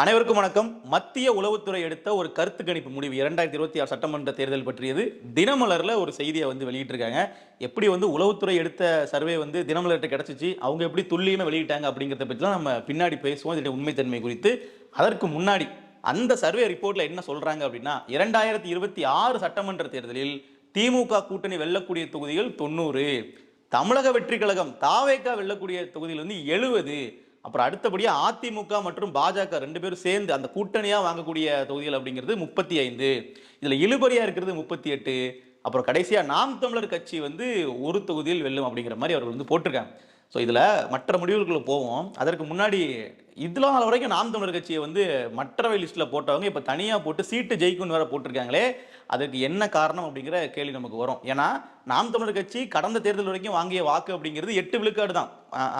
அனைவருக்கும் வணக்கம். மத்திய உளவுத்துறை எடுத்த ஒரு கருத்து கணிப்பு முடிவு இரண்டாயிரத்தி இருபத்தி ஆறு சட்டமன்ற தேர்தல் பற்றியது தினமலரில் ஒரு செய்தியை வந்து வெளியிட்டிருக்காங்க. எப்படி வந்து உளவுத்துறை எடுத்த சர்வே வந்து தினமலர்கிட்ட கிடைச்சிச்சு? அவங்க எப்படி துல்லியமாக வெளியிட்டாங்க அப்படிங்கிறத பற்றிலாம் நம்ம பின்னாடி பேசுவோம். இதோட உண்மைத்தன்மை குறித்து. அதற்கு முன்னாடி அந்த சர்வே ரிப்போர்ட்டில் என்ன சொல்கிறாங்க அப்படின்னா இரண்டாயிரத்தி இருபத்தி ஆறு சட்டமன்ற தேர்தலில் திமுக கூட்டணி வெல்லக்கூடிய தொகுதிகள் தொண்ணூறு. தமிழக வெற்றி கழகம் தாவேக்கா வெல்லக்கூடிய தொகுதியில் வந்து எழுபது அப்புறம் அடுத்தபடியாக அதிமுக மற்றும் பாஜக ரெண்டு பேரும் சேர்ந்து அந்த கூட்டணியாக வாங்கக்கூடிய தொகுதிகள் அப்படிங்கிறது முப்பத்தி ஐந்து. இதில் இழுபறியாக இருக்கிறது முப்பத்தி எட்டு. அப்புறம் கடைசியாக நாம் தமிழர் கட்சி வந்து ஒரு தொகுதியில் வெல்லும் அப்படிங்கிற மாதிரி அவர்கள் வந்து போட்டிருக்காங்க. ஸோ இதில் மற்ற முடிவுகளுக்குள்ள போவோம். அதற்கு முன்னாடி இதெல்லாம் நாள் வரைக்கும் நாம் தமிழர் கட்சியை வந்து மற்றவை லிஸ்ட்டில் போட்டவங்க இப்போ தனியாக போட்டு சீட்டு ஜெயிக்கும்னு வேற போட்டிருக்காங்களே அதுக்கு என்ன காரணம் அப்படிங்கிற கேள்வி நமக்கு வரும். ஏன்னா நாம் தமிழர் கட்சி கடந்த தேர்தல் வரைக்கும் வாங்கிய வாக்கு அப்படிங்கிறது எட்டு விழுக்காடு தான்.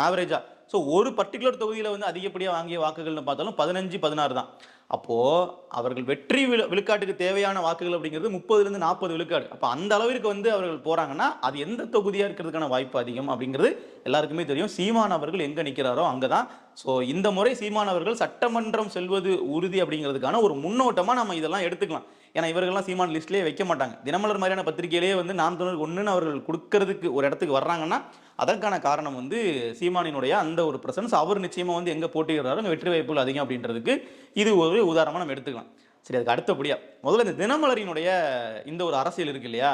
ஆவரேஜாக ஸோ ஒரு பர்டிகுலர் தொகுதியில் வந்து அதிகப்படியாக வாங்கிய வாக்குகள்னு பார்த்தாலும் பதினஞ்சு பதினாறு தான். அப்போது அவர்கள் வெற்றி விழு விழுக்காட்டுக்கு தேவையான வாக்குகள் அப்படிங்கிறது முப்பதுலேருந்து நாற்பது விழுக்காடு. அப்போ அந்த அளவிற்கு வந்து அவர்கள் போகிறாங்கன்னா அது எந்த தொகுதியாக இருக்கிறதுக்கான வாய்ப்பு அதிகம் அப்படிங்கிறது எல்லாருக்குமே தெரியும். சீமான் அவர்கள் எங்கே நிற்கிறாரோ அங்கே தான் ஸோ இந்த முறை சீமான் அவர்கள் சட்டமன்றம் செல்வது உறுதி அப்படிங்கிறதுக்கான ஒரு முன்னோட்டமாக நம்ம இதெல்லாம் எடுத்துக்கலாம். ஏன்னா இவர்கள்லாம் சீமான் லிஸ்ட்லேயே வைக்க மாட்டாங்க. தினமலர் மாதிரியான பத்திரிகையிலேயே வந்து நாம் தமிழர் ஒன்றுன்னு அவர்கள் கொடுக்கறதுக்கு ஒரு இடத்துக்கு வர்றாங்கன்னா அதற்கான காரணம் வந்து சீமானினுடைய அந்த ஒரு பிரசன்ஸ் அவர் நிச்சயமாக வந்து எங்கே போட்டியிடுறாரோ அங்கே வெற்றி வாய்ப்புகள் அதிகம் அப்படின்றதுக்கு இது ஒரு உதாரணமாக நம்ம எடுத்துக்கலாம். சரி அதுக்கு அடுத்தபடியா முதல்ல இந்த தினமலரினுடைய இந்த ஒரு அரசியல் இருக்கு இல்லையா?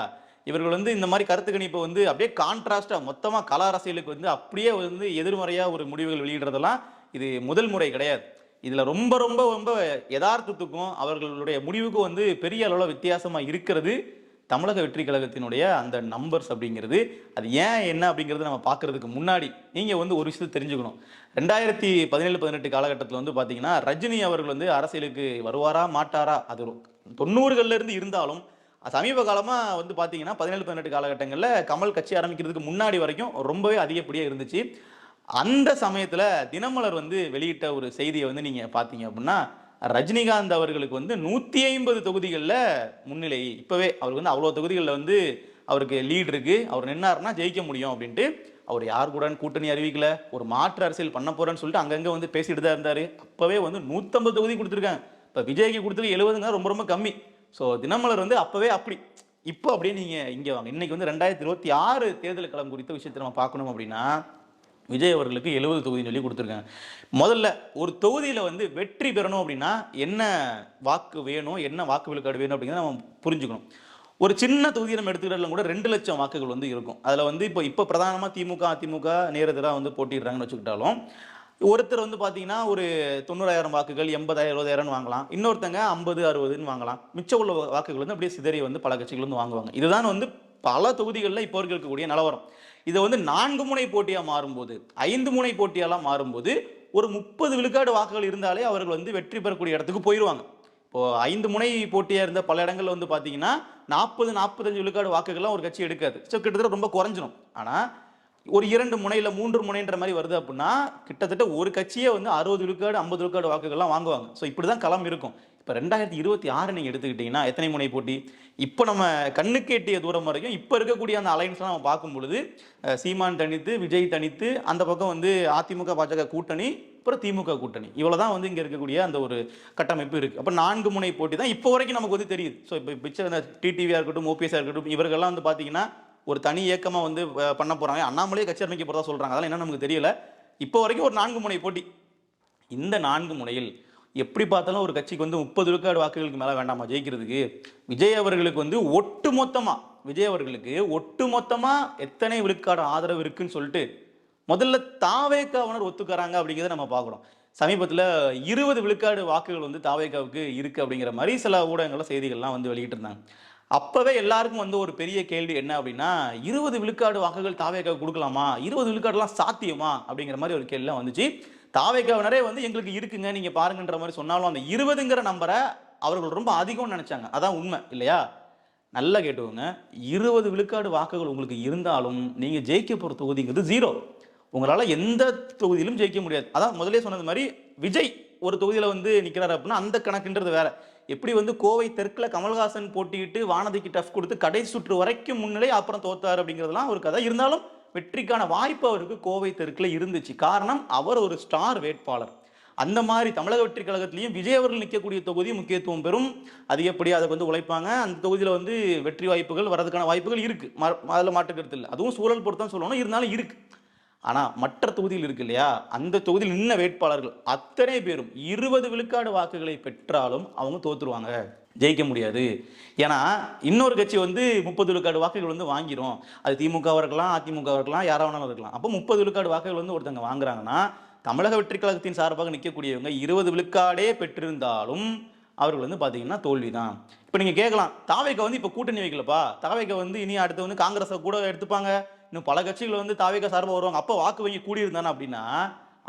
இவர்கள் வந்து இந்த மாதிரி கருத்து கணிப்பை வந்து அப்படியே கான்ட்ராஸ்டாக மொத்தமாக கல அரசியலுக்கு வந்து அப்படியே வந்து எதிர்மறையாக ஒரு முடிவுகள் வெளியிடுறதெல்லாம் இது முதல் முறை கிடையாது. இதில் ரொம்ப ரொம்ப ரொம்ப யதார்த்தத்துக்கும் அவர்களுடைய முடிவுக்கும் வந்து பெரிய அளவில் வித்தியாசமாக இருக்கிறது தமிழக வெற்றி கழகத்தினுடைய அந்த நம்பர்ஸ் அப்படிங்கிறது. அது ஏன் என்ன அப்படிங்கிறது நம்ம பார்க்குறதுக்கு முன்னாடி நீங்கள் வந்து ஒரு விஷயத்தை தெரிஞ்சுக்கணும். ரெண்டாயிரத்தி பதினேழு பதினெட்டு காலகட்டத்தில் வந்து பார்த்தீங்கன்னா ரஜினி அவர்கள் வந்து அரசியலுக்கு வருவாரா மாட்டாரா? அது தொண்ணூறுகள்லேருந்து இருந்து இருந்தாலும் சமீப காலமாக வந்து பார்த்தீங்கன்னா பதினேழு பதினெட்டு காலகட்டங்களில் கமல் கட்சி ஆரம்பிக்கிறதுக்கு முன்னாடி வரைக்கும் ரொம்பவே அதிகப்படியாக இருந்துச்சு. அந்த சமயத்தில் தினமலர் வந்து வெளியிட்ட ஒரு செய்தியை வந்து நீங்கள் பார்த்தீங்க அப்படின்னா ரஜினிகாந்த் அவர்களுக்கு வந்து நூற்றி ஐம்பது தொகுதிகளில் முன்னிலை. இப்போவே அவருக்கு வந்து அவ்வளோ தொகுதிகளில் வந்து அவருக்கு லீட் இருக்குது அவர் நின்னார்னா ஜெயிக்க முடியும் அப்படின்ட்டு அவர் யார் கூட கூட்டணி அறிவிக்கல. ஒரு மாற்று அரசியல் பண்ண போகிறேன்னு சொல்லிட்டு அங்கங்கே வந்து பேசிட்டு தான் இருந்தார். அப்போவே வந்து நூற்றம்பது தொகுதி கொடுத்துருக்காங்க. இப்போ விஜய்க்கு கொடுத்தது எழுபதுங்க ரொம்ப ரொம்ப கம்மி. ஸோ தினமலர் வந்து அப்போவே அப்படி. இப்போ அப்படியே நீங்கள் இங்கே வாங்க. இன்னைக்கு வந்து ரெண்டாயிரத்தி இருபத்தி ஆறு தேர்தல் களம் குறித்த விஷயத்தை நம்ம பார்க்கணும் அப்படின்னா விஜய் அவர்களுக்கு எழுபது தொகுதின்னு சொல்லி கொடுத்துருக்காங்க. முதல்ல ஒரு தொகுதியில் வந்து வெற்றி பெறணும் அப்படின்னா என்ன வாக்கு வேணும் என்ன வாக்கு விழுக்காடு வேணும் அப்படிங்கிறத நம்ம புரிஞ்சுக்கணும். ஒரு சின்ன தொகுதியை நம்ம எடுத்துக்கிட்டாலும் கூட ரெண்டு லட்சம் வாக்குகள் வந்து இருக்கும். அதில் வந்து இப்போ இப்போ பிரதானமாக திமுக அதிமுக நேரத்தில் வந்து போட்டிடுறாங்கன்னு வச்சுக்கிட்டாலும் ஒருத்தர் வந்து பார்த்தீங்கன்னா ஒரு தொண்ணூறாயிரம் வாக்குகள் எண்பதாயிரம் இருபதாயிரம்னு வாங்கலாம். இன்னொருத்தங்க ஐம்பது அறுபதுன்னு வாங்கலாம். மிச்சம் உள்ள வாக்குகள் வந்து அப்படியே சிதறி வந்து பல கட்சிகள் வந்து வாங்குவாங்க. இதுதான் வந்து பல தொகுதிகளில் இப்போ இருக்கக்கூடிய நிலவரம். இதை வந்து நான்கு முனை போட்டியாக மாறும்போது ஐந்து முனை போட்டியெல்லாம் மாறும்போது ஒரு முப்பது விழுக்காடு வாக்குகள் இருந்தாலே அவர்கள் வந்து வெற்றி பெறக்கூடிய இடத்துக்கு போயிடுவாங்க இப்போ ஐந்து முனை போட்டியாக இருந்த பல இடங்கள்ல வந்து பார்த்தீங்கன்னா நாற்பது நாற்பத்தஞ்சு விழுக்காடு வாக்குகள்லாம் ஒரு கட்சி எடுக்காது. ஸோ கிட்டத்தட்ட ரொம்ப குறைஞ்சிடும் ஆனால் ஒரு இரண்டு முனையில் மூன்று முனைன்ற மாதிரி வருது அப்படின்னா கிட்டத்தட்ட ஒரு கட்சியே வந்து அறுபது விழுக்காடு ஐம்பது விழுக்காடு வாக்குகள்லாம் வாங்குவாங்க. ஸோ இப்படி தான் களம் இருக்கும். இப்போ ரெண்டாயிரத்தி இருபத்தி ஆறு நீங்கள் எடுத்துக்கிட்டிங்கன்னா எத்தனை முனை போட்டி? இப்போ நம்ம கண்ணுக்கு எட்டிய தூரம் வரைக்கும் இப்போ இருக்கக்கூடிய அந்த அலைன்ஸ்லாம் நம்ம பார்க்கும் பொழுது சீமான் தனித்து விஜய் தனித்து அந்த பக்கம் வந்து அதிமுக பாஜக கூட்டணி அப்புறம் திமுக கூட்டணி. இவ்வளோ தான் வந்து இங்கே இருக்கக்கூடிய அந்த ஒரு கட்டமைப்பு இருக்குது அப்போ நான்கு முனை போட்டி தான் இப்போ வரைக்கும் நமக்கு வந்து தெரியுது. ஸோ இப்போ பிச்சை இந்த டிடிவியாக இருக்கட்டும் ஓபிஎஸ்ஆர் இருக்கட்டும் இவர்கள்லாம் வந்து பார்த்தீங்கன்னா ஒரு தனி இயக்கமாக வந்து பண்ண போகிறாங்க அண்ணாமலையே கட்சி அமைக்க போகிறதா சொல்கிறாங்க அதெல்லாம் என்ன நமக்கு தெரியல. இப்போ வரைக்கும் ஒரு நான்கு முனை போட்டி. இந்த நான்கு முனையில் எப்படி பார்த்தாலும் ஒரு கட்சிக்கு வந்து முப்பது விழுக்காடு வாக்குகளுக்கு மேலே வேண்டாமா ஜெயிக்கிறதுக்கு? விஜய் அவர்களுக்கு வந்து ஒட்டு மொத்தமாக விஜய் அவர்களுக்கு ஒட்டு மொத்தமாக எத்தனை விழுக்காடு ஆதரவு இருக்குன்னு சொல்லிட்டு முதல்ல தாவேக்காவனர் ஒத்துக்கிறாங்க அப்படிங்கிறத நம்ம பார்க்குறோம். சமீபத்தில் இருபது விழுக்காடு வாக்குகள் வந்து தாவேக்காவுக்கு இருக்குது அப்படிங்கிற மாதிரி சில ஊடகங்களில் செய்திகள்லாம் வந்து வெளியிட்டிருந்தாங்க. அப்போவே எல்லாருக்கும் வந்து ஒரு பெரிய கேள்வி என்ன அப்படின்னா இருபது விழுக்காடு வாக்குகள் தாவேக்காவுக்கு கொடுக்கலாமா? இருபது விழுக்காடுலாம் சாத்தியமா? அப்படிங்கிற மாதிரி ஒரு கேள்விலாம் வந்துச்சு. தாவேக்காவினரே வந்து எங்களுக்கு இருக்குங்க நீங்க பாருங்கன்ற மாதிரி சொன்னாலும் அந்த இருபதுங்கிற நம்பரை அவர்கள் ரொம்ப அதிகம்னு நினைச்சாங்க. அதான் உண்மை இல்லையா? நல்லா கேட்டுக்கோங்க. இருபது விழுக்காடு வாக்குகள் உங்களுக்கு இருந்தாலும் நீங்க ஜெயிக்க போற தொகுதிங்கிறது ஜீரோ உங்களால எந்த தொகுதியிலும் ஜெயிக்க முடியாது. அதான் முதலே சொன்னது மாதிரி விஜய் ஒரு தொகுதியில வந்து நிக்கிறாரு அப்படின்னா அந்த கணக்குன்றது வேற. எப்படி வந்து கோவை தெற்குல கமல்ஹாசன் போட்டியிட்டு வானதிக்கு டஃப் கொடுத்து கடை சுற்று வரைக்கும் முன்னிலை அப்புறம் தோத்தார் அப்படிங்கிறதுலாம் ஒரு கதை. இருந்தாலும் வெற்றிக்கான வாய்ப்பு அவருக்கு கோவை தெருக்கில் இருந்துச்சு. காரணம் அவர் ஒரு ஸ்டார் வேட்பாளர். அந்த மாதிரி தமிழக வெற்றி கழகத்திலையும் விஜய் அவர்கள் நிற்கக்கூடிய தொகுதி முக்கியத்துவம் பெறும். அதிகப்படியாக அதை வந்து உழைப்பாங்க? அந்த தொகுதியில் வந்து வெற்றி வாய்ப்புகள் வரதுக்கான வாய்ப்புகள் இருக்குது ம- அதில் மாற்றுக்கிறது இல்லை. அதுவும் சூழல் பொறுத்தான் சொல்லணும். இருந்தாலும் இருக்குது ஆனால் மற்ற தொகுதியில் இருக்கு இல்லையா? அந்த தொகுதியில் நின்ன வேட்பாளர்கள் அத்தனை பேரும் இருபது விழுக்காடு வாக்குகளை பெற்றாலும் அவங்க தோத்துருவாங்க. ஜெயிக்க முடியாது. ஏன்னா இன்னொரு கட்சி வந்து முப்பது விழுக்காடு வாக்குகள் வந்து வாங்கிரும். அது திமுகவாக இருக்கலாம் அதிமுக இருக்கலாம் யாராக வேணாலும் இருக்கலாம் அப்போ முப்பது விழுக்காடு வாக்குகள் வந்து ஒருத்தங்க வாங்குறாங்கன்னா தமிழக வெற்றி கழகத்தின் சார்பாக நிற்கக்கூடியவங்க இருபது விழுக்காடே பெற்றிருந்தாலும் அவர்கள் வந்து பார்த்தீங்கன்னா தோல்வி தான் இப்போ நீங்கள் கேட்கலாம் தாவேக்க வந்து இப்போ கூட்டணி வைக்கலப்பா? தாவேக்க வந்து இனி அடுத்து வந்து காங்கிரஸை கூட எடுத்துப்பாங்க. இன்னும் பல கட்சிகள் வந்து தாவேக்க சார்பாக வருவாங்க. அப்போ வாக்கு வங்கி கூடியிருந்தானே அப்படின்னா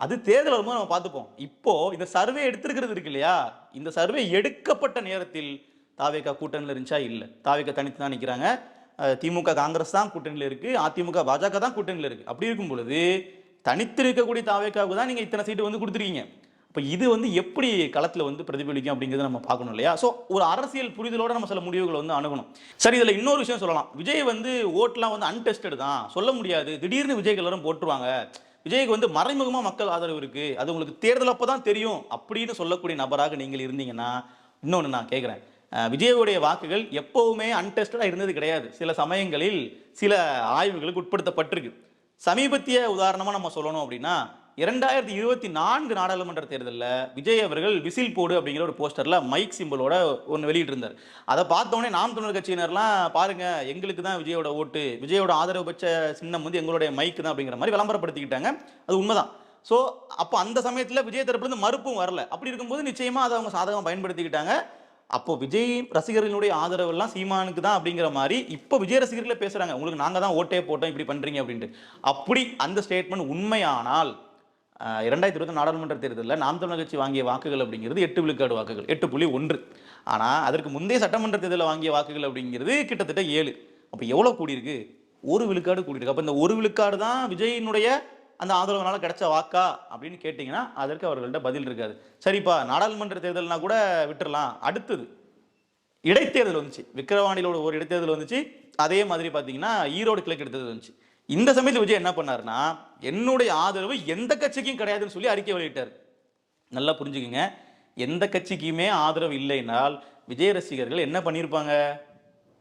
அது தேர்தல் வரும்போது நம்ம பார்த்துப்போம். இப்போ இந்த சர்வே எடுத்திருக்கிறது இருக்கு இல்லையா? இந்த சர்வே எடுக்கப்பட்ட நேரத்தில் தாவேக்கா கூட்டணியில் இருந்துச்சா? இல்லை. தாவேக்கா தனித்து தான் நிற்கிறாங்க திமுக காங்கிரஸ் தான் கூட்டணியில் இருக்குது அதிமுக பாஜக தான் கூட்டணியில் இருக்குது அப்படி இருக்கும் பொழுது தனித்து இருக்கக்கூடிய தாவேக்காவுக்கு தான் நீங்கள் இத்தனை சீட்டு வந்து கொடுத்துருக்கீங்க. இப்போ இது வந்து எப்படி களத்தில் வந்து பிரதிபலிக்கும் அப்படிங்கிறத நம்ம பார்க்கணும் இல்லையா? ஸோ ஒரு அரசியல் புரிதலோட நம்ம சில முடிவுகளை வந்து அணுகணும். சரி இதில் இன்னொரு விஷயம் சொல்லலாம். விஜய் வந்து ஓட்டெலாம் வந்து அன்டெஸ்டட் தான். சொல்ல முடியாது. திடீர்னு விஜய்க்கு எல்லாரும் போட்டுருவாங்க. விஜய்க்கு வந்து மறைமுகமாக மக்கள் ஆதரவு இருக்குது அது உங்களுக்கு தேர்தல் அப்போ தான் தெரியும் அப்படின்னு சொல்லக்கூடிய நபராக நீங்கள் இருந்தீங்கன்னா இன்னொன்று நான் கேட்குறேன் விஜயோடைய வாக்குகள் எப்போவுமே அன்டெஸ்டடாக இருந்தது கிடையாது. சில சமயங்களில் சில ஆய்வுகளுக்கு உட்படுத்தப்பட்டிருக்கு. சமீபத்திய உதாரணமாக நம்ம சொல்லணும் அப்படின்னா இரண்டாயிரத்தி இருபத்தி நான்கு நாடாளுமன்ற தேர்தலில் விஜய் அவர்கள் விசில் போடு அப்படிங்கிற ஒரு போஸ்டரில் மைக் சிம்பிளோட ஒன்று வெளியிட்டிருந்தார். அதை பார்த்தோன்னே நாம் தமிழர் கட்சியினர்லாம் பாருங்க எங்களுக்கு தான் விஜயோட ஓட்டு விஜயோட ஆதரவு பெற்ற சின்னம் வந்து எங்களுடைய மைக் தான் அப்படிங்கிற மாதிரி விளம்பரப்படுத்திக்கிட்டாங்க. அது உண்மைதான். ஸோ அப்போ அந்த சமயத்தில் விஜய் தரப்புலேருந்து மறுப்பும் வரல. அப்படி இருக்கும்போது நிச்சயமாக அதை அவங்க சாதகம் பயன்படுத்திக்கிட்டாங்க. அப்போ விஜய் ரசிகர்களுடைய ஆதரவு எல்லாம் சீமானுக்கு தான் அப்படிங்கிற மாதிரி இப்போ விஜய் ரசிகர்களே பேசுறாங்க. உங்களுக்கு நாங்கள் தான் ஓட்டே போட்டோம் இப்படி பண்றீங்க அப்படின்ட்டு. அப்படி அந்த ஸ்டேட்மெண்ட் உண்மையானால் இரண்டாயிரத்தி இருபத்தி நாடாளுமன்ற தேர்தலில் நாம் தமிழ் கட்சி வாங்கிய வாக்குகள் அப்படிங்கிறது எட்டு விழுக்காடு வாக்குகள் எட்டு புள்ளி ஒன்று. ஆனால் அதற்கு முந்தைய சட்டமன்ற தேர்தலில் வாங்கிய வாக்குகள் அப்படிங்கிறது கிட்டத்தட்ட ஏழு. அப்போ எவ்வளோ கூடியிருக்கு? ஒரு விழுக்காடு கூடியிருக்கு. அப்போ இந்த ஒரு விழுக்காடு தான் விஜயினுடைய அந்த ஆதரவுனால கிடைச்ச வாக்கா அப்படின்னு கேட்டிங்கன்னா அதற்கு அவர்கள்ட்ட பதில் இருக்காது. சரிப்பா நாடாளுமன்ற தேர்தல்னா கூட விட்டுறலாம். அடுத்தது இடைத்தேர்தல் வந்துச்சு. விக்கிரவாண்டியில ஒரு இடைத்தேர்தல் வந்துச்சு. அதே மாதிரி பார்த்தீங்கன்னா ஈரோடு கிழக்கு எடுத்தது வந்துச்சு. இந்த சமயத்தில் விஜய் என்ன பண்ணாருன்னா என்னுடைய ஆதரவு எந்த கட்சிக்கும் கிடையாதுன்னு சொல்லி அறிக்கை வெளியிட்டார். நல்லா புரிஞ்சுக்குங்க. எந்த கட்சிக்குமே ஆதரவு இல்லைனால் விஜய் ரசிகர்கள் என்ன பண்ணியிருப்பாங்க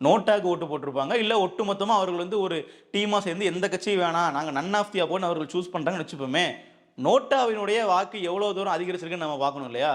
நோட்டாக்கு ஓட்டு போட்டிருப்பாங்க. இல்லை ஒட்டுமொத்தமாக அவர்கள் வந்து ஒரு டீமாக சேர்ந்து எந்த கட்சியும் வேணாம் நாங்கள் நன் ஆஃப் தி அப்போன்னு அவர்கள் சூஸ் பண்ணுறாங்கன்னு வச்சுப்போமே நோட்டாவினுடைய வாக்கு எவ்வளோ தூரம் அதிகரிச்சிருக்குன்னு நம்ம பார்க்கணும் இல்லையா?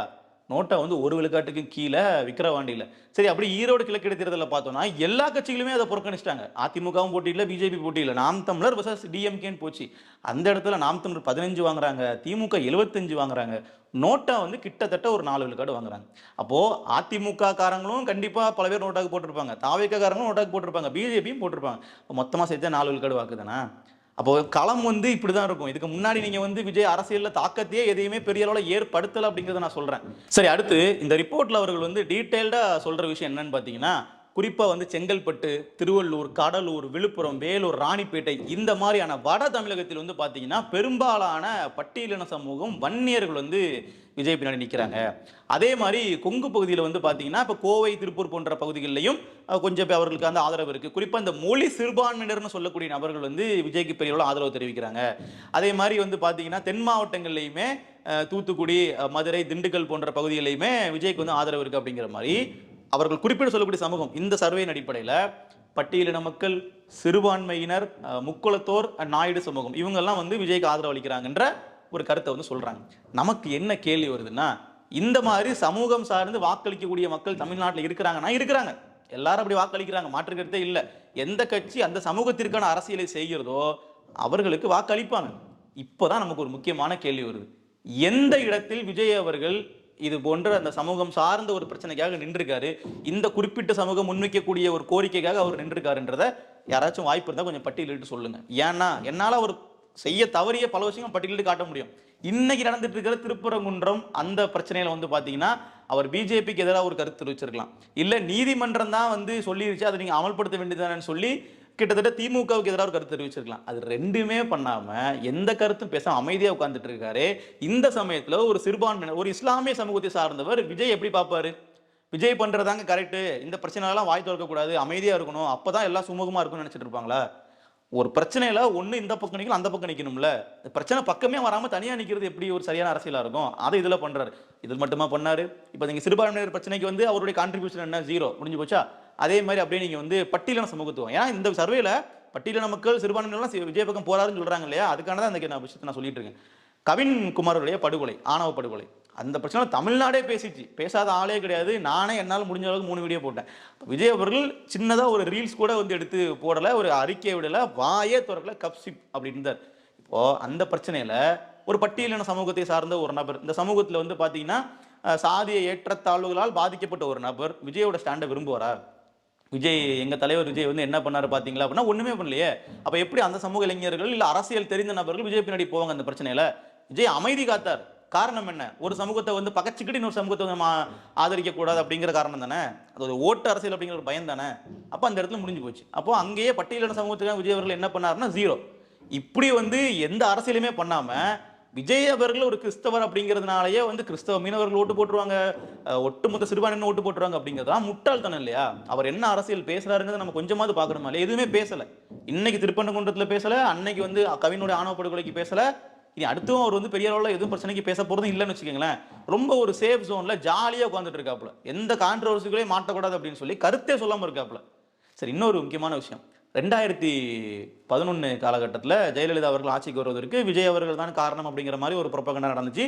நோட்டா வந்து ஒரு விழுக்காட்டுக்கு கீழே விக்கிரவாண்டியில். சரி அப்படி ஈரோடு கிழக்கு இடைத்தேர்தலில் பார்த்தோம்னா எல்லா கட்சிகளுமே அதை புறக்கணிச்சிட்டாங்க. அதிமுகவும் போட்டியில் பிஜேபி போட்டியில் நாம் தமிழர் வர்சஸ் டிஎம்கேன்னு போச்சு. அந்த இடத்துல நாம் தமிழர் பதினஞ்சு வாங்குறாங்க திமுக எழுபத்தஞ்சு வாங்குறாங்க. நோட்டா வந்து கிட்டத்தட்ட ஒரு நாலு விழுக்காடு வாங்குறாங்க. அப்போது அதிமுக காரங்களும் கண்டிப்பாக பல பேர் நோட்டாக்கு போட்டிருப்பாங்க. தாவேக்காரங்களும் நோட்டாக்கு போட்டிருப்பாங்க. பிஜேபியும் போட்டிருப்பாங்க. மொத்தமாக மொத்தமா நாலு விழுக்காடு வாக்குதானே? அப்போ களம் வந்து இப்படிதான் இருக்கும். இதுக்கு முன்னாடி நீங்க வந்து விஜய் அரசியல்ல தாக்கத்தையே எதையுமே பெரிய அளவுல ஏற்படுத்தல அப்படிங்கறத நான் சொல்றேன். சரி அடுத்து இந்த ரிப்போர்ட்ல அவர்கள் வந்து டீட்டெயில்டாக சொல்ற விஷயம் என்னன்னு பாத்தீங்கன்னா குறிப்பாக வந்து செங்கல்பட்டு திருவள்ளூர் கடலூர் விழுப்புரம் வேலூர் ராணிப்பேட்டை இந்த மாதிரியான வட தமிழகத்தில் வந்து பார்த்தீங்கன்னா பெரும்பாலான பட்டியலின சமூகம் வன்னியர்கள் வந்து விஜய் பின்னாடி நிற்கிறாங்க அதே மாதிரி கொங்கு பகுதியில் வந்து பார்த்தீங்கன்னா இப்போ கோவை திருப்பூர் போன்ற பகுதிகளிலையும் கொஞ்சம் அவர்களுக்கு அந்த ஆதரவு இருக்குது குறிப்பாக இந்த மொழி சிறுபான்மையினர்னு சொல்லக்கூடிய நபர்கள் வந்து விஜய்க்கு பெரிய அளவு ஆதரவு தெரிவிக்கிறாங்க. அதே மாதிரி வந்து பார்த்தீங்கன்னா தென் மாவட்டங்கள்லையுமே தூத்துக்குடி மதுரை திண்டுக்கல் போன்ற பகுதிகளையுமே விஜய்க்கு வந்து ஆதரவு இருக்குது அப்படிங்கிற மாதிரி அவர்கள் குறிப்பிட சொல்லக்கூடிய சமூகம் இந்த சர்வேயின் அடிப்படையில் பட்டியலின மக்கள் சிறுபான்மையினர் முக்குளத்தோர் நாயுடு சமூகம் இவங்கெல்லாம் வந்து விஜய்க்கு ஆதரவு அளிக்கிறாங்கன்ற ஒரு கருத்தை வந்து சொல்கிறாங்க நமக்கு என்ன கேள்வி வருதுன்னா இந்த மாதிரி சமூகம் சார்ந்து வாக்களிக்கக்கூடிய மக்கள் தமிழ்நாட்டில் இருக்கிறாங்கன்னா இருக்கிறாங்க. எல்லாரும் அப்படி வாக்களிக்கிறாங்க மாற்று கருத்தே இல்லை. எந்த கட்சி அந்த சமூகத்திற்கான அரசியலை செய்கிறதோ அவர்களுக்கு வாக்களிப்பாங்க. இப்போதான் நமக்கு ஒரு முக்கியமான கேள்வி வருது. எந்த இடத்தில் விஜய் அவர்கள் இது போன்ற அந்த சமூகம் சார்ந்த ஒரு பிரச்சனைக்காக நின்றுருக்காரு. இந்த குறிப்பிட்ட சமூகம் முன்வைக்கக்கூடிய ஒரு கோரிக்கைக்காக அவர் நின்றுருக்காருன்றத யாராச்சும் வாய்ப்பு இருந்தால் கொஞ்சம் பட்டியலிட்டு சொல்லுங்க. ஏன்னா என்னால் அவர் செய்ய தவறிய பல விஷயங்கள் பட்டியலிட்டு காட்ட முடியும். இன்னைக்கு நடந்துட்டு இருக்கிற திருப்பரங்குன்றம் அந்த பிரச்சனையில வந்து பாத்தீங்கன்னா அவர் பிஜேபிக்கு எதிராக ஒரு கருத்து தெரிவிச்சிருக்கலாம். இல்ல நீதிமன்றம் தான் வந்து சொல்லிருச்சு அதை நீங்க அமல்படுத்த வேண்டியதானு சொல்லி கிட்டத்தட்ட திமுகவுக்கு எதிராக ஒரு கருத்து தெரிவிச்சிருக்கலாம். அது ரெண்டுமே பண்ணாம எந்த கருத்தும் பேச அமைதியா உட்கார்ந்துட்டு இருக்காரு. இந்த சமயத்துல ஒரு சிறுபான்மையினர் ஒரு இஸ்லாமிய சமூகத்தை சார்ந்தவர் விஜய் எப்படி பார்ப்பாரு? விஜய் பண்றதாங்க கரெக்டு இந்த பிரச்சனைலாம் வாய் திறக்க கூடாது அமைதியா இருக்கணும். அப்பதான் எல்லாம் சுமூகமா இருக்கும்னு நினைச்சிட்டு இருப்பாங்களா? ஒரு பிரச்சனையில ஒண்ணு இந்த பக்கம் நிக்கணும் அந்த பக்கம் நிக்கணும்ல. பிரச்சனை பக்கமே வராம தனியா நிக்கிறது எப்படி ஒரு சரியான அரசியலா இருக்கும்? அதை இதுல பண்றாரு. இதில் மட்டுமா பண்ணாரு? இப்போ நீங்க சிறுபான்மையினர் பிரச்சனைக்கு வந்து அவருடைய கான்ட்ரிபியூஷன் என்ன? ஜீரோ முடிஞ்சு போச்சா? அதே மாதிரி அப்படியே நீங்க வந்து பட்டியலின சமூகத்துவம். ஏன்னா இந்த சர்வேல பட்டியலின மக்கள் சிறுபான்மையினர்லாம் சி- விஜய் பக்கம் போறாருன்னு சொல்றாங்க இல்லையா? அதுக்கான தான் அந்த நான் விஷயத்தை நான் சொல்லிட்டு இருக்கேன். கவின் குமாருடைய படுகொலை ஆணவ படுகொலை. அந்த பிரச்சனை தமிழ்நாடே பேசிச்சு. பேசாத ஆளே கிடையாது. நானே என்னால் முடிஞ்ச அளவுக்கு மூணு வீடியோ போட்டேன். விஜய் அவர்கள் சின்னதாக ஒரு ரீல்ஸ் கூட வந்து எடுத்து போடலை ஒரு அறிக்கை விடலை வாயே திறக்கல கப்சிப் அப்படி இருந்தார். இப்போது அந்த பிரச்சனையில் ஒரு பட்டியலின சமூகத்தை சார்ந்த ஒரு நபர் இந்த சமூகத்தில் வந்து பார்த்தீங்கன்னா சாதிய ஏற்றத்தாழ்வுகளால் பாதிக்கப்பட்ட ஒரு நபர் விஜயோட ஸ்டாண்டை விரும்புவாரா? விஜய் எங்கள் தலைவர் விஜய் வந்து என்ன பண்ணாரு பார்த்தீங்களா அப்படின்னா ஒன்றுமே பண்ணலையே. அப்போ எப்படி அந்த சமூக இளைஞர்கள் இல்லை அரசியல் தெரிந்த நபர்கள் விஜய் பின்னாடி போவாங்க அந்த பிரச்சனையில்? விஜய் அமைதி காத்தார். காரணம் என்ன? ஒரு சமூகத்தை வந்து பகச்சுக்கிட்டு இன்னொரு சமூகத்தை வந்து நம்ம ஆதரிக்கக்கூடாது அப்படிங்கிற காரணம் தானே? அது ஒரு ஓட்டு அரசியல் அப்படிங்கிற ஒரு பயம் தானே? அப்போ அந்த இடத்துல முடிஞ்சு போச்சு. அப்போ அங்கேயே பட்டியலின சமூகத்துக்காக விஜய் அவர்கள் என்ன பண்ணாருன்னா ஜீரோ இப்படி வந்து எந்த அரசியலுமே பண்ணாமல் விஜய் அவர்கள் ஒரு கிறிஸ்தவர் அப்படிங்கிறதுனாலயே வந்து கிறிஸ்தவ மீனவர்கள் ஓட்டு போட்டுருவாங்க ஒட்டுமொத்த சிறுபான்மையினர் ஓட்டு போட்டுருவாங்க அப்படிங்கிறதுலாம் முட்டாள்தனம் இல்லையா? அவர் என்ன அரசியல் பேசுறாருங்கிறத நம்ம கொஞ்சமாவது பார்க்கணுமா இல்லையா? எதுவுமே பேசல. இன்னைக்கு திருப்பரங்குன்றத்துல பேசல அன்னைக்கு வந்து கவினுடைய ஆணவ படுகொலைக்கு பேசல. இனி அடுத்தும் அவர் வந்து பெரிய அளவில் எதுவும் பிரச்சனைக்கு பேச போறதும் இல்லைன்னு வச்சுக்கோங்களேன். ரொம்ப ஒரு சேஃப் ஜோன்ல ஜாலியா உட்காந்துட்டு இருக்காப்புல. எந்த கான்ட்ரவர்சிகளையும் மாட்டக்கூடாது அப்படின்னு சொல்லி கருத்தே சொல்லாம இருக்காப்புல. சரி இன்னொரு முக்கியமான விஷயம். ரெண்டாயிரத்தி பதினொன்று காலகட்டத்தில் ஜெயலலிதா அவர்கள் ஆட்சிக்கு வருவதற்கு விஜய் அவர்கள் தான் காரணம் அப்படிங்கிற மாதிரி ஒரு புறப்பகண்டா நடந்துச்சு.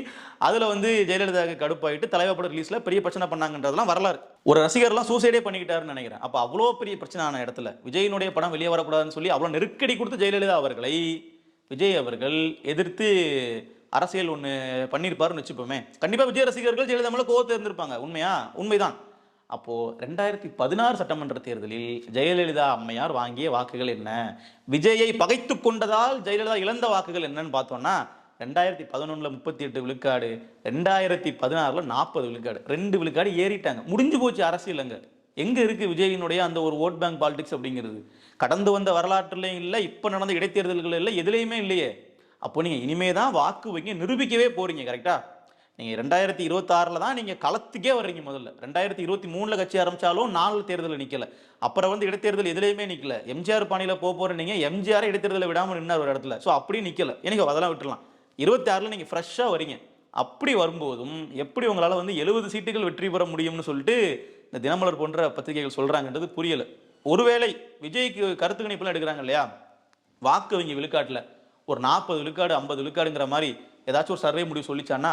அதில் வந்து ஜெயலலிதாவுக்கு கடுப்பாயிட்டு தலைவர் பட ரிலீஸில் பெரிய பிரச்சனை பண்ணாங்கன்றதெல்லாம் வரலாறு. ஒரு ரசிகர்லாம் சூசைடே பண்ணிக்கிட்டாருன்னு நினைக்கிறேன். அப்போ அவ்வளோ பெரிய பிரச்சனை ஆன இடத்துல விஜயினுடைய படம் வெளியே வரக்கூடாதுன்னு சொல்லி அவ்வளோ நெருக்கடி கொடுத்து ஜெயலலிதா அவர்களை விஜய் அவர்கள் எதிர்த்து அரசியல் ஒன்று பண்ணியிருப்பாருன்னு வச்சுப்போமே. கண்டிப்பாக விஜய் ரசிகர்கள் ஜெயலலிதா மேலே கோவத்தை இருந்திருப்பாங்க உண்மையா? உண்மைதான். அப்போது ரெண்டாயிரத்தி பதினாறு சட்டமன்ற தேர்தலில் ஜெயலலிதா அம்மையார் வாங்கிய வாக்குகள் என்ன? விஜயை பகைத்து கொண்டதால் ஜெயலலிதா இழந்த வாக்குகள் என்னன்னு பார்த்தோம்னா ரெண்டாயிரத்தி பதினொன்றில் முப்பத்தி எட்டு விழுக்காடு ரெண்டாயிரத்தி பதினாறில் நாற்பது விழுக்காடு ரெண்டு விழுக்காடு ஏறிட்டாங்க. முடிஞ்சு போச்சு அரசியல் எங்கே இருக்குது விஜயினுடைய அந்த ஒரு ஓட் பேங்க் பாலிடிக்ஸ் அப்படிங்கிறது? கடந்து வந்த வரலாற்றுலையும் இல்லை இப்போ நடந்த இடைத்தேர்தல்கள் இல்லை எதுலேயுமே இல்லையே. அப்போ நீங்கள் இனிமே தான் வாக்கு வைக்க நிரூபிக்கவே போகிறீங்க கரெக்டாக நீங்கள் ரெண்டாயிரத்தி இருபத்தாறுல தான் நீங்கள் களத்துக்கே வர்றீங்க முதல்ல. ரெண்டாயிரத்தி இருபத்தி மூணில் கட்சி ஆரம்பிச்சாலும் நாலு தேர்தலில் நிற்கலை அப்புறம் வந்து இடைத்தேர்தல் எதுலேயுமே நிற்கல எம்ஜிஆர் பாணியில் போக போகிற நீங்கள் எம்ஜிஆர் இடைத்தேர்தலை விடாமல் நின்னார் ஒரு இடத்துல. ஸோ அப்படியும் நிற்கல எனக்கு அதெல்லாம் விட்டுலாம் இருபத்தி நீங்கள் ஃப்ரெஷ்ஷாக வரீங்க அப்படி வரும்போதும் எப்படி உங்களால் வந்து எழுபது சீட்டுகள் வெற்றி பெற முடியும்னு சொல்லிட்டு இந்த தினமலர் போன்ற பத்திரிகைகள் சொல்கிறாங்கன்றது புரியல. ஒருவேளை விஜய்க்கு கருத்து கணிப்புலாம் எடுக்கிறாங்க இல்லையா? வாக்கு வங்கி விழுக்காட்டில். ஒரு நாற்பது விழுக்காடு ஐம்பது விழுக்காடுங்கிற மாதிரி ஏதாச்சும் ஒரு சர்வே முடிவு சொல்லிச்சான்னா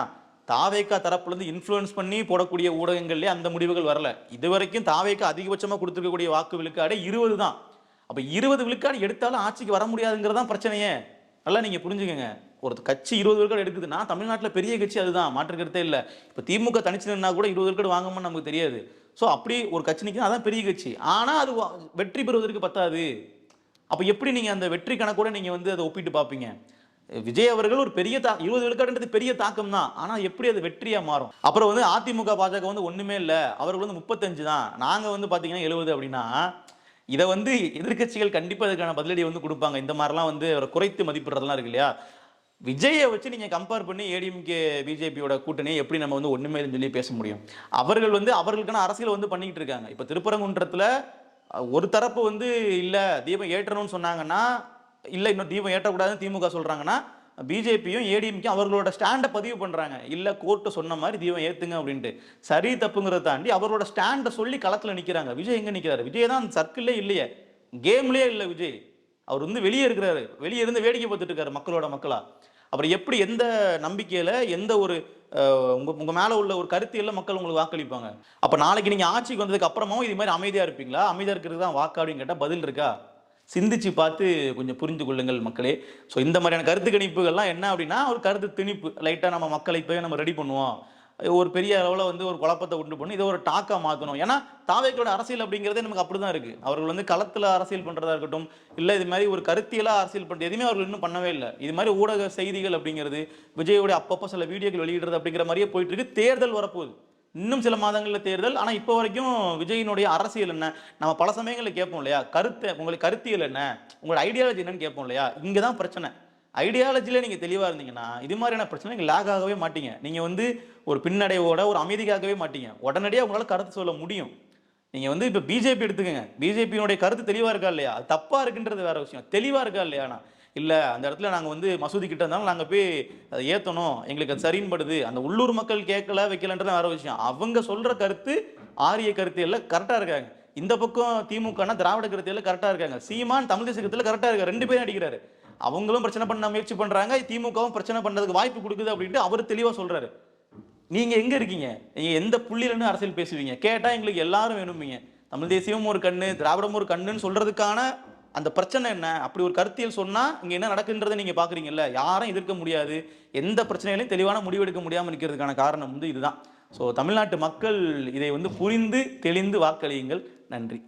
தாவேக்கா தரப்புலேருந்து இன்ஃப்ளூயன்ஸ் பண்ணி போடக்கூடிய ஊடகங்கள்லேயே அந்த முடிவுகள் வரல. இது வரைக்கும் தாவேக்கா அதிகபட்சமாக கொடுத்துருக்கக்கூடிய வாக்கு விழுக்காடு இருபது தான். அப்போ இருபது விழுக்காடு எடுத்தாலும் ஆட்சிக்கு வர முடியாதுங்கிறதான் பிரச்சனையே. நல்லா நீங்கள் புரிஞ்சுக்கங்க. ஒரு கட்சி இருபது விழுக்காடு எடுக்குதுன்னா தமிழ்நாட்டில் பெரிய கட்சி அதுதான். மாற்று கருத்தே இப்போ திமுக தனிச்சு நின்னா கூட இருபது விழுக்காடு வாங்கும்னு நமக்கு தெரியாது. ஸோ அப்படி ஒரு கட்சி நிற்கும் அதான் பெரிய கட்சி. ஆனால் அது வெற்றி பெறுவதற்கு பத்தாது. அப்போ எப்படி நீங்கள் அந்த வெற்றி கணக்கோட நீங்கள் வந்து அதை ஒப்பிட்டு பார்ப்பீங்க? விஜய் அவர்கள் ஒரு பெரிய தா இருபது விழுக்காடுன்றது பெரிய தாக்கம் தான் ஆனால் எப்படி அது வெற்றியாக மாறும்? அப்புறம் வந்து அதிமுக பாஜக வந்து ஒன்றுமே இல்லை. அவர்கள் வந்து முப்பத்தஞ்சு தான். நாங்கள் வந்து பார்த்தீங்கன்னா எழுபது அப்படின்னா இதை வந்து எதிர்க்கட்சிகள் கண்டிப்பாக அதுக்கான பதிலடி வந்து கொடுப்பாங்க. இந்த மாதிரிலாம் வந்து அவரை குறைத்து மதிப்பிடுறதுலாம் இருக்கு இல்லையா? விஜயை வச்சு நீங்கள் கம்பேர் பண்ணி ஏடிஎம்கே பிஜேபியோட கூட்டணி எப்படி நம்ம வந்து ஒன்றுமே இல்லைன்னு சொல்லி பேச முடியும்? அவர்கள் வந்து அவர்களுக்கான அரசியல் வந்து பண்ணிக்கிட்டு இருக்காங்க. இப்போ திருப்பரங்குன்றத்தில் ஒரு தரப்பு வந்து இல்லை தீபம் ஏற்றணும்னு சொன்னாங்கன்னா இல்லை இன்னும் தீபம் ஏற்றக்கூடாதுன்னு திமுக சொல்கிறாங்கன்னா பிஜேபியும் ஏடிஎம்கேயும் அவர்களோட ஸ்டாண்டை பதிவு பண்ணுறாங்க இல்லை கோர்ட்டு சொன்ன மாதிரி தீபம் ஏற்றுங்க அப்படின்ட்டு. சரி தப்புங்கிறத தாண்டி அவரோட ஸ்டாண்டை சொல்லி களத்தில் நிற்கிறாங்க விஜய் எங்கே நிற்கிறாரு விஜய் தான் அந்த சர்க்கிளே இல்லையே. கேம்லேயே இல்லை விஜய். அவர் வந்து வெளியே இருக்கிறாரு. வெளியே இருந்து வேடிக்கை பார்த்துட்டு இருக்காரு மக்களோட மக்களா. அப்புறம் எப்படி எந்த நம்பிக்கையில் எந்த ஒரு உங்கள் உங்கள் மேலே உள்ள ஒரு கருத்தியல்ல மக்கள் உங்களுக்கு வாக்களிப்பாங்க? அப்போ நாளைக்கு நீங்கள் ஆட்சிக்கு வந்ததுக்கு அப்புறமாவும் இது மாதிரி அமைதியாக இருப்பீங்களா? அமைதியாக இருக்கிறது தான் வாக்கு அப்படின்னு கேட்டால் பதில் இருக்கா? சிந்திச்சு பார்த்து கொஞ்சம் புரிந்து கொள்ளுங்கள் மக்களே. ஸோ இந்த மாதிரியான கருத்து கணிப்புகள்லாம் என்ன அப்படின்னா ஒரு கருத்து திணிப்பு. லைட்டாக நம்ம மக்களை போய் நம்ம ரெடி பண்ணுவோம். ஒரு பெரிய அளவில் வந்து ஒரு குழப்பத்தை உண்டு பண்ணி இதை ஒரு டாக்காக மாற்றணும் ஏன்னா தாவேக்களோட அரசியல் அப்படிங்கிறதே நமக்கு அப்படி தான் இருக்குது அவர்கள் வந்து களத்தில் அரசியல் பண்ணுறதா இருக்கட்டும் இல்லை இது மாதிரி ஒரு கருத்தியலாக அரசியல் பண்ணுறது எதுவுமே அவர்கள் இன்னும் பண்ணவே இல்லை. இது மாதிரி ஊடக செய்திகள் அப்படிங்கிறது விஜயோட அப்பப்போ சில வீடியோக்கள் வெளியிடுறது அப்படிங்கிற மாதிரியே போயிட்டு இருக்கு. தேர்தல் வரப்போகுது. இன்னும் சில மாதங்களில் தேர்தல். ஆனால் இப்போ வரைக்கும் விஜயினுடைய அரசியல் என்ன? நம்ம பல சமயங்களில் கேட்போம் இல்லையா? கருத்து உங்களுக்கு கருத்தியல் என்ன? உங்களோட ஐடியாலஜி என்னன்னு கேட்போம் இல்லையா? இங்கே தான் பிரச்சனை ஐடியாலஜியில் நீங்கள் தெளிவாக இருந்தீங்கன்னா இது மாதிரியான பிரச்சனை நீங்கள் லேக் ஆகவே மாட்டீங்க. நீங்கள் வந்து ஒரு பின்னடைவோட ஒரு அமைதிக்காகவே மாட்டீங்க. உடனடியாக உங்களால் கருத்து சொல்ல முடியும். நீங்கள் வந்து இப்போ பிஜேபி எடுத்துக்கங்க. பிஜேபியினுடைய கருத்து தெளிவாக இருக்கா இல்லையா? தப்பாக இருக்குன்றது வேற விஷயம். தெளிவாக இருக்கா இல்லையா? ஆனால் இல்லை அந்த இடத்துல நாங்கள் வந்து மசூதி கிட்ட இருந்தாலும் நாங்கள் போய் அதை ஏற்றணும் எங்களுக்கு அது சரின்படுது அந்த உள்ளூர் மக்கள் கேட்கல வைக்கலன்றது வேற விஷயம். அவங்க சொல்கிற கருத்து ஆரிய கருத்து எல்லாம் கரெக்டாக இருக்காங்க. இந்த பக்கம் திமுகனா திராவிட கருத்து எல்லாம் கரெக்டாக இருக்காங்க. சீமான் தமிழ் தேசத்தில் கரெக்டாக இருக்காரு. ரெண்டு பேரும் அடிக்கிறாரு அவங்களும் பிரச்சனை பண்ண முயற்சி பண்ணுறாங்க திமுகவும் பிரச்சனை பண்ணுறதுக்கு வாய்ப்பு கொடுக்குது அப்படின்ட்டு அவர் தெளிவாக சொல்கிறாரு நீங்கள் எங்கே இருக்கீங்க? நீங்கள் எந்த புள்ளியிலன்னு அரசியல் பேசுவீங்க? கேட்டால் எங்களுக்கு எல்லாரும் வேணும்பீங்க. தமிழ் தேசியமும் ஒரு கண்ணு திராவிடமும் ஒரு கண்ணுன்னு சொல்கிறதுக்கான அந்த பிரச்சனை என்ன? அப்படி ஒரு கருத்தியல் சொன்னா இங்க என்ன நடக்குன்றதை நீங்க பாக்குறீங்கல்ல? யாரும் எதிர்க்க முடியாது. எந்த பிரச்சனைகளையும் தெளிவான முடிவெடுக்க முடியாம நிற்கிறதுக்கான காரணம் வந்து இதுதான். ஸோ தமிழ்நாட்டு மக்கள் இதை வந்து புரிந்து தெளிந்து வாக்களியுங்கள். நன்றி.